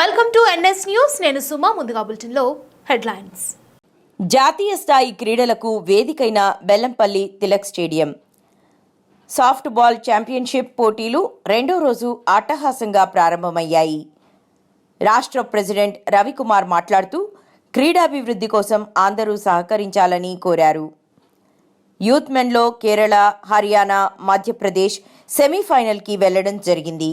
Welcome to NS news నేను సుమా ముందుగా బులెటిన్లో హెడ్లైన్స్. జాతీయ స్థాయి క్రీడలకు వేదికైన Bellampalli Tilak stadium. Softball championship పోటీలు రెండో రోజు అట్టహాసంగా ప్రారంభమయ్యాయి. రాష్ట్ర ప్రెసిడెంట్ రవికుమార్ మాట్లాడుతూ క్రీడాభివృద్ధి కోసం అందరూ సహకరించాలని కోరారు. యూత్ మెన్లో కేరళ హర్యానా మధ్యప్రదేశ్ సెమీఫైనల్కి వెళ్ళడం జరిగింది.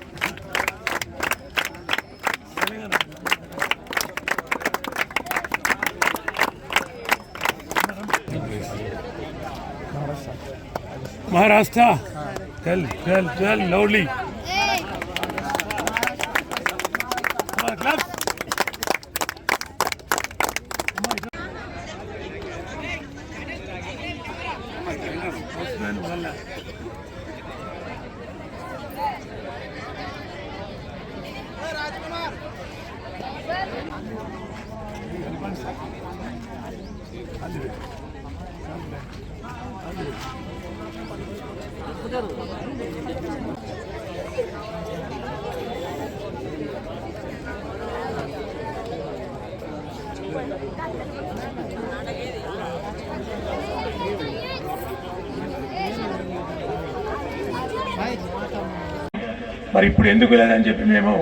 महाराष्ट्र। चल चल चल लाउडली మరి ఇప్పుడు ఎందుకు లేదని చెప్పి మేము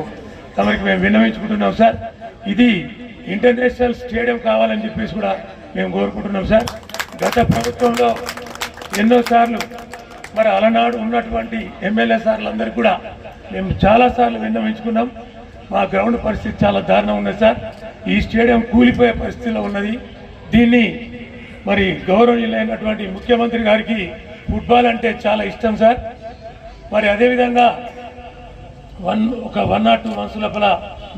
తమరికి మేము విన్నవించుకుంటున్నాం సార్. ఇది ఇంటర్నేషనల్ స్టేడియం కావాలని చెప్పేసి కూడా మేము కోరుకుంటున్నాం సార్. గత ప్రభుత్వంలో ఎన్నోసార్లు మరి అలనాడు ఉన్నటువంటి ఎమ్మెల్యే సార్లందరూ కూడా మేము చాలాసార్లు విన్నవించుకున్నాం. మా గ్రౌండ్ పరిస్థితి చాలా దారుణం ఉన్నది సార్. ఈ స్టేడియం కూలిపోయే పరిస్థితిలో ఉన్నది. దీన్ని మరి గౌరవనీయులైనటువంటి ముఖ్యమంత్రి గారికి ఫుట్బాల్ అంటే చాలా ఇష్టం సార్. మరి అదేవిధంగా వన్ ఒక వన్ నాట్ టూ మంత్స్ లోపల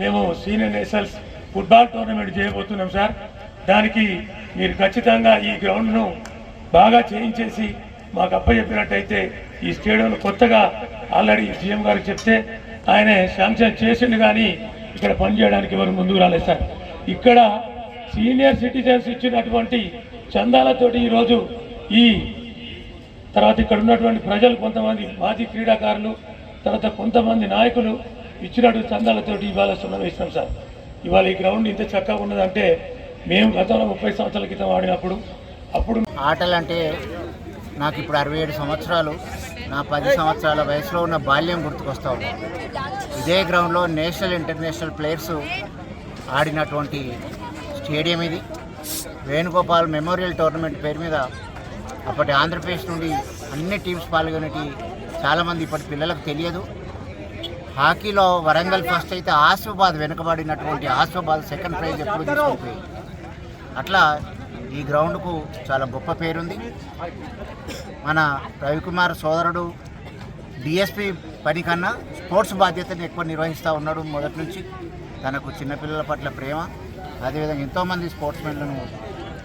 మేము సీనియర్ నేషనల్స్ ఫుట్బాల్ టోర్నమెంట్ చేయబోతున్నాం సార్. దానికి మీరు ఖచ్చితంగా ఈ గ్రౌండ్ను బాగా చేయించేసి మాకు అప్పచెప్పినట్టయితే ఈ స్టేడియంలో కొత్తగా ఆల్రెడీ సీఎం గారికి చెప్తే ఆయన శాంక్షన్ చేసిండు కానీ ఇక్కడ పనిచేయడానికి ఎవరు ముందుకు రాలేదు సార్. ఇక్కడ సీనియర్ సిటిజన్స్ ఇచ్చినటువంటి చందాలతోటి ఈరోజు ఈ తర్వాత ఇక్కడ ఉన్నటువంటి ప్రజలు కొంతమంది మాజీ క్రీడాకారులు తర్వాత కొంతమంది నాయకులు ఇచ్చినటువంటి చందాలతోటి ఇవాళ సున్నవేస్తాం సార్. ఇవాళ ఈ గ్రౌండ్ ఇంత చక్కగా ఉన్నదంటే మేము గతంలో ముప్పై సంవత్సరాల క్రితం ఆడినప్పుడు అప్పుడు ఆటలు అంటే నాకు ఇప్పుడు అరవై ఏడు సంవత్సరాలు. నా పది సంవత్సరాల వయసులో ఉన్న బాల్యం గుర్తుకొస్తా ఉంది ఇదే గ్రౌండ్లో నేషనల్ ఇంటర్నేషనల్ ప్లేయర్స్ ఆడినటువంటి స్టేడియం ఇది. వేణుగోపాల్ మెమోరియల్ టోర్నమెంట్ పేరు మీద అప్పటి ఆంధ్రప్రదేశ్ నుండి అన్ని టీమ్స్ పాల్గొనేటి చాలామంది ఇప్పటి పిల్లలకు తెలియదు. హాకీలో వరంగల్ ఫస్ట్ అయితే ఆసిఫాబాద్ వెనుకబడినటువంటి ఆసిఫాబాద్ సెకండ్ ప్రైజ్ ఎప్పుడు తీసుకుంటుంది. అట్లా ఈ గ్రౌండ్కు చాలా గొప్ప పేరుంది. మన రవికుమార్ సోదరుడు డిఎస్పి పని కన్నా స్పోర్ట్స్ బాధ్యతను ఎక్కువ నిర్వహిస్తూ ఉన్నాడు మొదటి నుంచి. తనకు చిన్నపిల్లల పట్ల ప్రేమ అదేవిధంగా ఎంతోమంది స్పోర్ట్స్ మెన్లను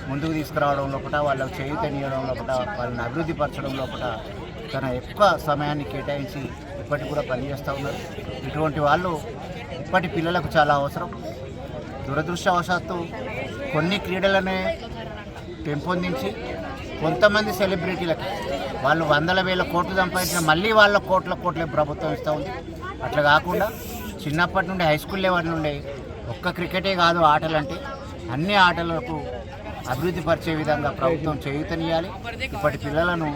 ముందుకు తీసుకురావడం లోపల వాళ్ళకు చేయుతనియడం లోపల వాళ్ళని అభివృద్ధి పరచడం లోపల తన ఎక్కువ సమయాన్ని కేటాయించి ఇప్పటికి కూడా పనిచేస్తూ ఉన్నారు. ఇటువంటి వాళ్ళు ఇప్పటి పిల్లలకు చాలా అవసరం. దురదృష్టవశాత్తు కొన్ని క్రీడలనే పెంపొందించి కొంతమంది సెలబ్రిటీలకి వాళ్ళు వందల వేల కోట్లు సంపాదించిన మళ్ళీ వాళ్ళ కోట్ల కోట్ల ప్రభుత్వం ఇస్తూ ఉంది. అట్లా కాకుండా చిన్నప్పటి నుండి హై స్కూల్ లెవెల్ నుండి ఒక్క క్రికెటే కాదు ఆటలు అంటే అన్ని ఆటలకు అభివృద్ధి పరిచే విధంగా ప్రభుత్వం చేయూతనియాలి. ఇప్పటి పిల్లలను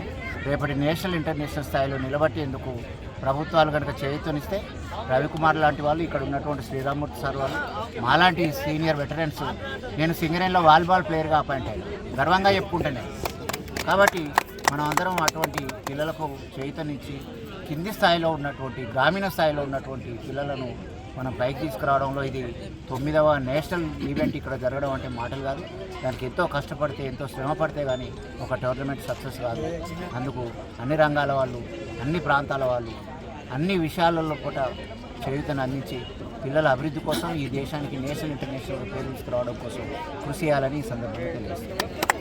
రేపటి నేషనల్ ఇంటర్నేషనల్ స్థాయిలో నిలబట్టేందుకు ప్రభుత్వాలు కనుక చేయూతనిస్తే రవికుమార్ లాంటి వాళ్ళు ఇక్కడ ఉన్నటువంటి శ్రీరామూర్తి సార్ వాళ్ళు మాలాంటి సీనియర్ వెటరన్స్ నేను సింగరేణిలో వాలీబాల్ ప్లేయర్గా అపాయింట్ అయ్యాను. గర్వంగా చెప్పుకుంటాను. కాబట్టి మనం అందరం అటువంటి పిల్లలకు చేయితనిచ్చి కింది స్థాయిలో ఉన్నటువంటి గ్రామీణ స్థాయిలో ఉన్నటువంటి పిల్లలను మనం పైకి తీసుకురావడంలో ఇది తొమ్మిదవ నేషనల్ ఈవెంట్ ఇక్కడ జరగడం అంటే మాటలు కాదు. దానికి ఎంతో కష్టపడితే ఎంతో శ్రమ పడితే కానీ ఒక టోర్నమెంట్ సక్సెస్ కాదు. అందుకు అన్ని రంగాల వాళ్ళు అన్ని ప్రాంతాల వాళ్ళు అన్ని విషయాలలో కూడా చేయుతను అందించి పిల్లల అభివృద్ధి కోసం ఈ దేశానికి నేషనల్ ఇంటర్నేషనల్ పేరు తీసుకురావడం కోసం కృషి చేయాలని ఈ సందర్భంగా తెలియజేస్తున్నాను.